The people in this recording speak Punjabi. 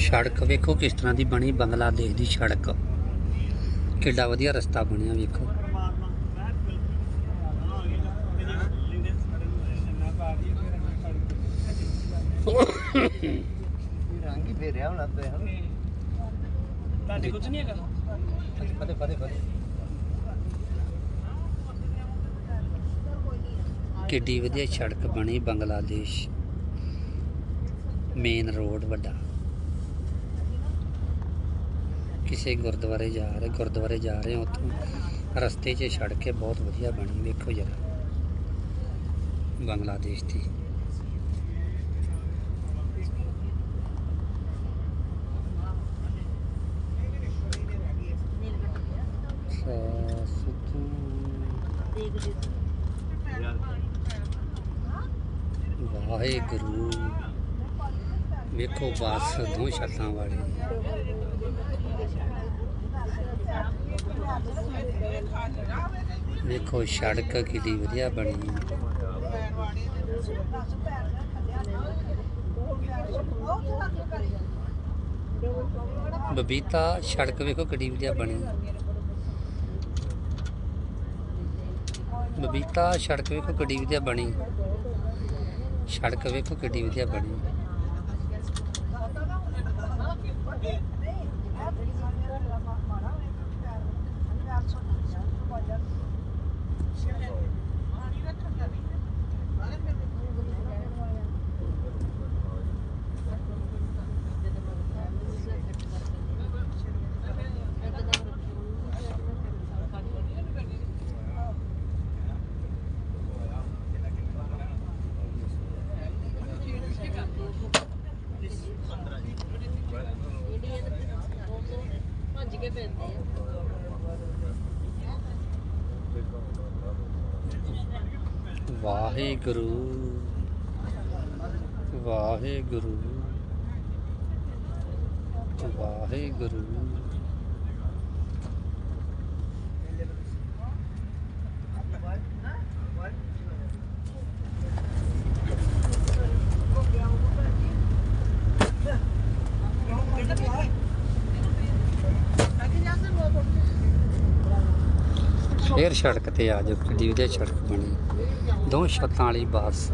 ਸੜਕ ਵੇਖੋ ਕਿਸ ਤਰ੍ਹਾਂ ਦੀ ਬਣੀ ਬੰਗਲਾਦੇਸ਼ ਦੀ ਸੜਕ। ਕਿੱਡਾ ਵਧੀਆ ਰਸਤਾ ਬਣਿਆ ਵੇਖੋ। ਰੰਗ ਹੀ ਫੇਰਿਆ ਹੁਣ ਅੱਤੇ ਹਨ ਤੁਹਾਡੇ ਕੁਝ ਨਹੀਂ ਹੈਗਾ ਫਤੇ ਫਤੇ ਫਤੇ ਕਿੱਡੀ ਵਧੀਆ ਸੜਕ ਬਣੀ ਬੰਗਲਾਦੇਸ਼। ਮੇਨ ਰੋਡ ਵੱਡਾ। ਕਿਸੇ ਗੁਰਦੁਆਰੇ ਜਾ ਰਹੇ, ਗੁਰਦੁਆਰੇ ਜਾ ਰਹੇ ਹਾਂ, ਉੱਥੋਂ ਰਸਤੇ 'ਚ ਸੜਕ ਕੇ ਬਹੁਤ ਵਧੀਆ ਬਣੀ, ਵੇਖੋ ਜਰਾ, ਬੰਗਲਾਦੇਸ਼ ਦੀ। ਵਾਹਿਗੁਰੂ। ਵੇਖੋ ਬੱਸ, ਦੋ ਛੱਤਾਂ ਵਾਲੀ। ਵੇਖੋ, ਸੜਕ ਕਿੰਨੀ ਵਧੀਆ ਬਣੀ। ਬਬੀਤਾ, ਸੜਕ ਵੇਖੋ ਕਿੰਨੀ ਵਧੀਆ ਬਣੀ। ਬਬੀਤਾ, ਸੜਕ ਵੇਖੋ ਕਿੱਡੀ ਵਧੀਆ ਬਣੀ। ਸੜਕ ਵੇਖੋ ਕਿੰਨੀ ਵਧੀਆ ਬਣੀ। ਭੱਜ ਪੈਂਦੇ ਆ। ਵਾਹਿਗੁਰੂ। ਵਾਹਿਗੁਰੂ। ਵਾਹਿਗੁਰੂ। ਫੇਰ ਸੜਕ ਤੇ ਆ ਜਾਓ ਦੀ ਵਧੀਆ ਸੜਕ ਬਣੀ। ਦੋ ਛੱਤਾਂ ਵਾਲੀ ਬੱਸ।